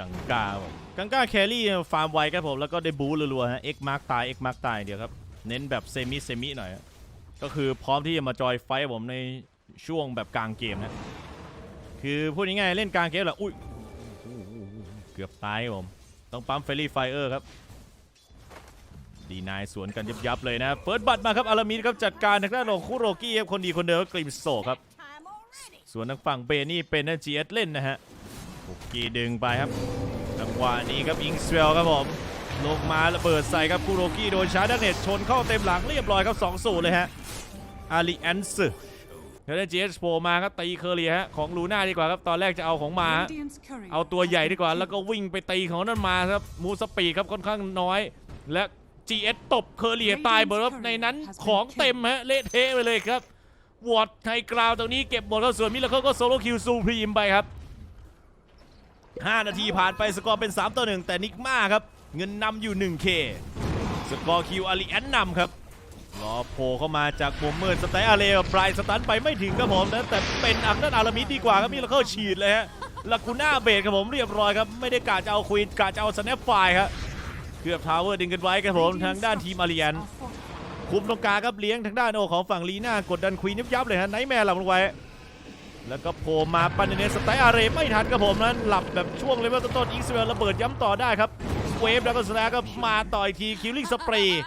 กังกาครับผมกังกาแครี่ฟาร์มไวครับผม แล้วก็ได้บู๊รัวๆฮะเอ็กมาร์กตายเอ็กมาร์กตายเดียวครับ เน้นแบบเซมิเซมิหน่อยฮะก็คือพร้อมที่จะมาจอยไฟท์ผมในช่วงแบบกลางเกมนะ คือพูดง่ายๆเล่นกลางเกมแหละอุ้ยเกือบตายครับผม ต้องปั๊มเฟรลี่ไฟเออร์ครับดีนายสวนกันยับยับๆเลยนะเฟิร์สบัตมาครับอารามิดครับจัดการทางด้านของคุโรกี้ครับคนดีคนเดิมก็กริมโซครับ Time already. ส่วนทางฝั่งเบนี่เป็นนะจีเอสเล่นนะฮะ คุกกี้ดึงไปครับจังหวะนี้ครับอิงสเวลครับผมลงมาระเบิดใส่ครับคุโรกี้โดนชาร์ดเน็ตชนเข้าเต็มหลังเรียบร้อยครับ2 0เลยฮะอาริแอนส์แล้วได้จีเอสโผล่มาครับตีเคอรีฮะของลูน่าดีกว่าครับตอนแรกจะเอาของมา เอาตัวใหญ่ดีกว่าแล้วก็วิ่งไปตีของนั่นมาครับมูสปีครับค่อนข้างน้อย และ GS ตบเคอรี่ตายหมดครับในนั้นของเต็มฮะเละเทะไปเลยครับวอดไฮกราวตรงนี้เก็บหมดแล้วส่วนมิลเลอร์ก็โซโลคิวซูพรีมไปครับ 5 นาทีผ่านไปสกอร์เป็น 3 ต่อ 1 แต่นิกมาครับ เงินนำอยู่ 1K สกอร์คิวอาริแอนนำครับรอโผล่เข้ามาจากมุมมืดสไตล์อาเรกับปลายสตันไปไม่ถึงครับผมนะแต่เป็นอักนันอารามิดดีกว่าครับมิลเลอร์ฉีดเลยฮะลากูน่าเบรครับผมเรียบร้อยครับ ไม่ได้กะจะเอาควีนกะจะเอาสแนปไฟครับเกือบทาวเวอร์ดึงกันไว้ครับผมทางด้านทีมอารียนคุมตรงกลางครับเลี้ยงทางด้านโอของฝั่งลีน่ากดดันควีนยับยับเลยฮะไนท์แมร์หลับลงไว้ แล้วก็โผล่มาปันเนสไตล์อาเรไม่ทันครับผมนั้นหลับแบบช่วงเลเวลต้นๆอิงสเวลระเบิดย้ำต่อได้ครับเวฟแล้วก็สแนก็มาต่ออีกทีคิวลิงสเปรย์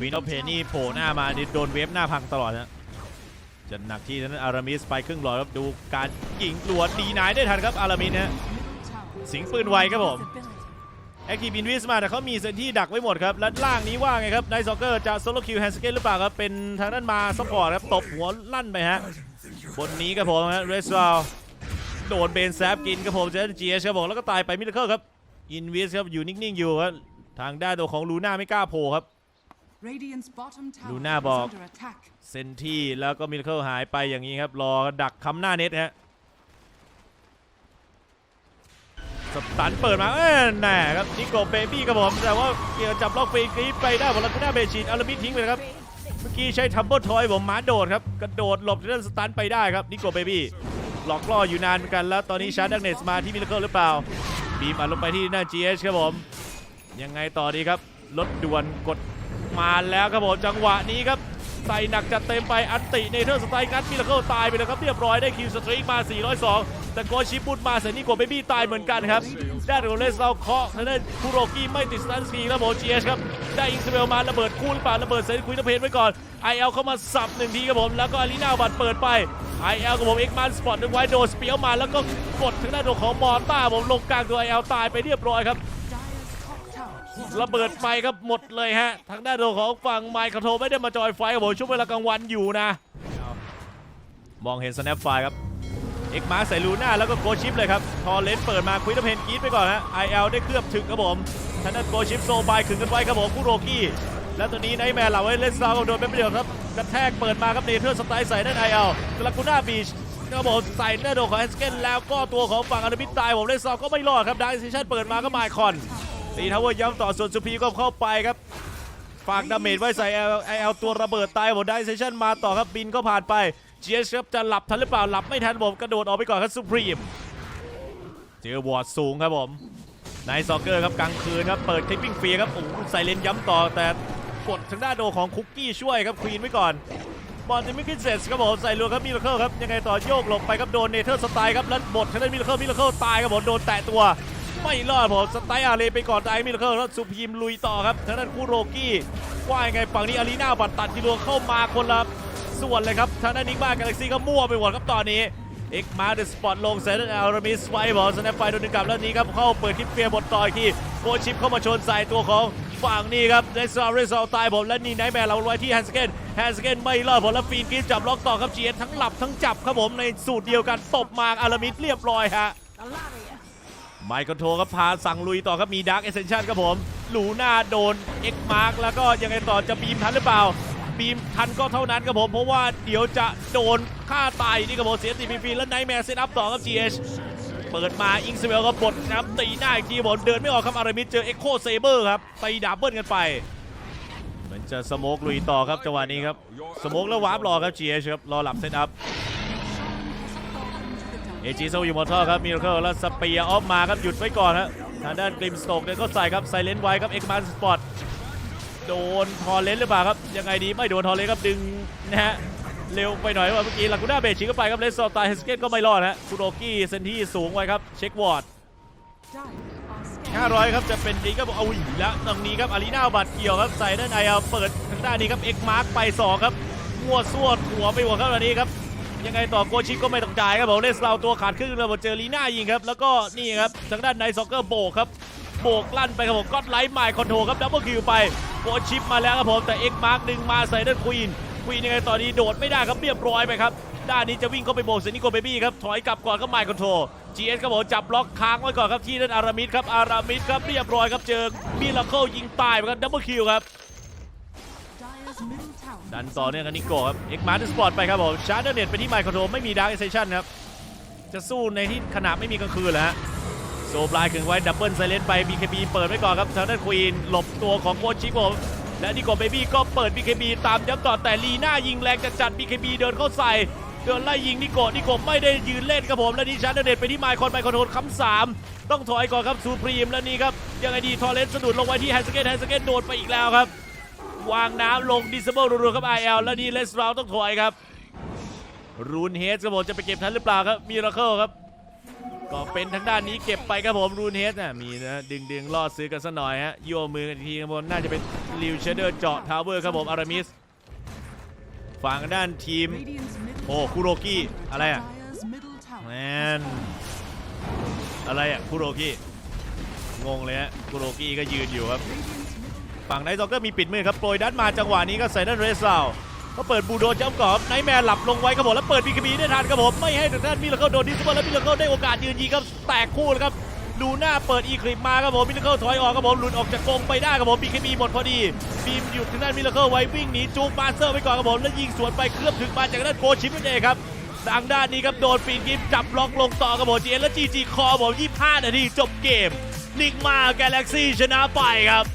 วีนอเพนี่โผล่หน้ามาโดนเวฟหน้าพังตลอดนะจะหนักที่นั้นอารามิสไปครึ่งหลอดครับดูการยิงหลวดดีนายได้ทันครับอารามิสนะสิงปืนไวครับผมแอคทีฟอินวิสมาแต่เขามีเซนที่ดักไว้หมดครับ และล่างนี้ว่าไงครับไนซ็อกเกอร์จะโซโลคิวแฮนสเกตหรือเปล่าครับ เป็นทางด้านมาซัพพอร์ตครับ ตบหัวลั่นไปฮะ บนนี้ครับผมฮะเรสวาลโดนเบนแซฟกินครับผมเจอจีเอชครับผมแล้วก็ตายไปมิลเลอร์ครับอินวิสครับอยู่นิ่งๆอยู่ครับทางด้านตัวของลูน่าไม่กล้าโผล่ครับลูน่าบอกเซนที่แล้วก็มิลเลอร์หายไปอย่างนี้ครับรอดักคำหน้าเน็ตฮะสตันเปิดมาเอ้ยแน่ครับนิโกเบบี้ครับผมแต่ว่าเกี่ยวจับล็อกฟรีกรีดไปได้บอลลักุน่าเบชินอารามิทิ้งไปเลยครับ เมื่อกี้ใช้ทัมเบิลทอยผมหมาโดดครับ กระโดดหลบเรื่องสตันไปได้ครับ นิโกเบบี้หลอกล่ออยู่นานเหมือนกันแล้ว ตอนนี้ชาร์ดักเนสมาที่มิลเลอร์หรือเปล่า บีมอัดลงไปที่หน้า GH ครับผม ยังไงต่อดีครับ รถด่วนกดมาแล้วครับผมจังหวะนี้ครับ ใส่หนักจัดเต็มไปอันติเนเธอร์สไตล์กัดมิลเลอร์ตายไปเลยครับเรียบร้อยได้คิวสตรีกมา 402 แต่โกชิบุตมาเซนิโกเบบี้ตายเหมือนกันครับด้านของเลสเราเคาะทางด้านคุโรกิไม่ติดสตันสกีแล้วโมจีเอชครับได้อิงสเวลมาระเบิดคู่หรือเปล่าระเบิดเซนคุยนเพนไว้ก่อนไอเอลเข้ามาสับหนึ่งทีครับผมแล้วก็อารีนาบัตเปิดไปไอเอลกับผมเอ็กมันสปอตดึงไว้โดนสเปียวมาแล้วก็กดทางด้านของมอต้าผมลงกลางตัวไอเอลตายไปเรียบร้อยครับ ระเบิดไฟครับหมดเลยฮะ ทางด้านของฝั่งไมค์คาโทไม่ได้มาจอยไฟครับผมช่วงเวลากลางวันอยู่นะ มองเห็นสแนปไฟครับ เอกมาใส่ลูน่าแล้วก็โกชิปเลยครับ ทอเลนเปิดมาควินเพนกีดไปก่อนฮะไอเอลได้เคลือบถึงครับผมทางด้านโกชิปโซบายขึงกันไว้ครับผมคุโรกี้แล้วตัวนี้ไนแมร์เหล่าไว้เล่นซาวโดนเป็นประโยชน์ครับกระแทกเปิดมาครับเนเธอร์สไตล์ใส่ด้านไอเอลกลากูน่าบีชครับผมใส่หน้าโดของแอนสเกนแล้วก็ตัวของฝั่งอนามิตตายผมเล่นซาวก็ไม่รอดครับดาร์ซิชันเปิดมาก็มาคอน ตีทาวเวอร์ย้ำต่อส่วนสุพีก็เข้าไปครับฝากดาเมจไว้ใส่เอเอลตัวระเบิดตายหมดได้เซชั่นมาต่อครับบินก็ผ่านไปเจสครับจะหลับทันหรือเปล่าหลับไม่ทันผมกระโดดออกไปก่อนครับสุพรีมเจอวอร์ดสูงครับผมนายซอกเกอร์ครับกลางคืนครับเปิดคลิปปิ้งฟรีครับโอ้ใส่เลนย้ำต่อแต่กดทางด้านโดของคุกกี้ช่วยครับควีนไว้ก่อนบอลจะไม่ขึ้นเสร็จครับผมใส่รัวครับมิลเลอร์ครับยังไงต่อโยกหลบไปครับโดนเนเธอร์สไตล์ครับแล้วบดทางด้านมิลเลอร์มิลเลอร์ตายครับผมโดนแตะตัว ไม่รอดผมสไตล์อารีไปก่อนไอ้มิลเลอร์แล้วสุพีมลุยต่อครับทางด้านคู่โรกี้ว่ายังไงฝั่งนี้อารีนาบัตตัดทีรวงเข้ามาคนละส่วนเลยครับทางด้านนิกมากาแล็กซี่ก็มั่วไปหมดครับตอนนี้เอ็กมาเดสปอตลงเซนต์อารามิสไฟบอลสแนปไฟโดนดึงกลับแล้วนี้ครับเข้าเปิดคลิปเฟียร์บทต่ออีกทีโกชิปเข้ามาชนใส่ตัวของฝั่งนี้ครับเดซาร์เรซอลตายผมและนี่ไนท์แมร์เราไว้ที่แฮนสเกนแฮนสเกนไม่รอดผมแล้วฟีนกรีนจับล็อกต่อครับเจียนทั้งหลับทั้งจับครับผมในสูตรเดียวกันตบมาอารามิสเรียบร้อยฮะ ไมค์คอนโทรครับพาสั่งลุยต่อครับมีดาร์กเอเซนชั่นครับผม หลูหน้าโดนเอ็กมาร์กแล้วก็ยังไงต่อจะบีมทันหรือเปล่า บีมทันก็เท่านั้นครับผม เพราะว่าเดี๋ยวจะโดนฆ่าตายนี่ครับผมเสียตีฟรีแล้วไนท์แมร์เซตอัพต่อครับ GH เปิดมาอิงสเวลก็บดนะครับตีหน้าอีกทีผมเดินไม่ออกครับอารามิดเจอเอ็กโคเซเบอร์ครับไปดับเบิลกันไปเหมือนจะสโมกลุยต่อครับจังหวะนี้ครับสโมกแล้ววาร์ปรอครับ GH ครับรอหลับเซตอัพ เอจิโซอยู่มอเตอร์ครับมิราเคิลแล้วสเปียออฟมาครับหยุดไว้ก่อนฮะทางด้านกริมสโตกเนี่ยก็ใส่ครับไซเลนไว้ครับเอ็กมาสปอร์ตโดนทอเลนหรือเปล่าครับยังไงดีไม่โดนทอเลนครับดึงนะฮะเร็วไปหน่อยว่าเมื่อกี้ลากูน่าเบชิงเข้าไปครับเลสโซตายเฮสเกตก็ไม่รอดฮะคุโรกี้เซนที่สูงไว้ครับเช็ควอร์ด500 ครับจะเป็นดีครับเอาอีกแล้วตรงนี้ครับอารีนาบัตเกี่ยวครับใส่ด้านในเอาเปิดทางด้านนี้ครับเอ็กมาร์กไป2ครับมั่วซั่วหัวไปหมดครับตอนนี้ครับ ยังไงต่อโกชิก็ไม่ต้องจ่ายครับผมเลสเราตัวขาดครึ่งแล้วหมเจอลีน่ายิงครับแล้วก็นี่ครับทางด้านในซ็อกเกอร์โบกครับโบกลั่นไปครับผมก็ไลท์ไมค์คอนโทรครับดับเบิลคิวไปโกชิปมาแล้วครับผมแต่เอ็กมาร์กดึงมาใส่ด้านควีนควีนยังไงตอนนี้โดดไม่ได้ครับเรียบร้อยไปครับด้านนี้จะวิ่งเข้าไปโบกเซนิโกเบบี้ครับถอยกลับก่อนครับไมค์คอนโทร GS ครับผมจับล็อกค้างไว้ก่อนครับที่ด้านอารามิดครับอารามิดครับเรียบร้อยครับเจอมิราเคิลยิงตายไปครับดับเบิลคิวครับ ดันต่อเนื่องกันนิโก้ครับเอ็กมาร์ทสปอร์ตไปครับผมชาร์เดอร์เน็ตไปที่ไมค์คอนโทรไม่มีดาร์กเอเซชันครับ จะสู้ในที่ขนาดไม่มีกลางคืนแล้วฮะโซบลายขึงไว้ดับเบิลไซเลนไป BKB เปิดไว้ก่อนครับทางด้านควีนหลบตัวของโคชิผมและนิโก้เบบี้ก็เปิด BKB ตามย้ำต่อแต่ลีน่ายิงแรงจัดจัด BKB เดินเข้าใส่เดินไล่ยิงนิโก้นิโก้ไม่ได้ยืนเล่นครับผมและนี่ชาร์เดอร์เน็ตไปที่ไมค์คอนไมค์คอนโทรคำสามต้องถอยก่อนครับซูพรีมและนี่ครับยังไงดีทอร์เรนต์สะดุดลงไว้ที่ไฮสเกตไฮสเกตโดนไปอีกแล้วครับ วางน้ำลงดิสเบิลรัวๆครับ IL แล้วนี่เลสราวต้องถอยครับ รูนเฮดครับผมจะไปเก็บทันหรือเปล่าครับมิราเคิลครับ ก็เป็นทางด้านนี้เก็บไปครับผมรูนเฮดนะมีนะดึงดึงล่อซื้อกันสักหน่อยฮะโยมือกันอีกทีครับผมน่าจะเป็นลิวเชเดอร์เจาะทาวเวอร์ครับผมอารามิสฝั่งด้านทีมโอ้คุโรกิอะไรอะแมนอะไรอะคุโรกิงงเลยฮะคุโรกิก็ยืนอยู่ครับ ฝั่งไนท์ซ็อกเกอร์มีปิดมือครับโปรยด้านมาจังหวะนี้ก็ใส่ด้านเรสซาวก็เปิดบูโดจ้ำก่อนไนท์แมนหลับลงไว้ครับผมแล้วเปิดบีคบีได้ทันครับผมไม่ให้ทางด้านมิลเคิลโดนดิสเบอร์แล้วมิลเคิลได้โอกาสยืนยิงครับแตกคู่เลยครับลูหน่าเปิดอีคลิปมาครับผมมิลเคิลถอยออกครับผมหลุดออกจากกรงไปได้ครับผมบีคบีหมดพอดีบีมหยุดทางด้านมิลเคิลไว้วิ่งหนีจูบมาเตอร์ไปก่อนครับผมแล้วยิงสวนไปเคลือบถึงมาจากด้านโกชิปนั่นเองครับทางด้านนี้ครับโดนปีนกิฟจับล็อกลงต่อครับผมจีเอ็นและจีจีคอผม25นาทีจบเกมนิกมากาแล็กซี่ชนะไปครับ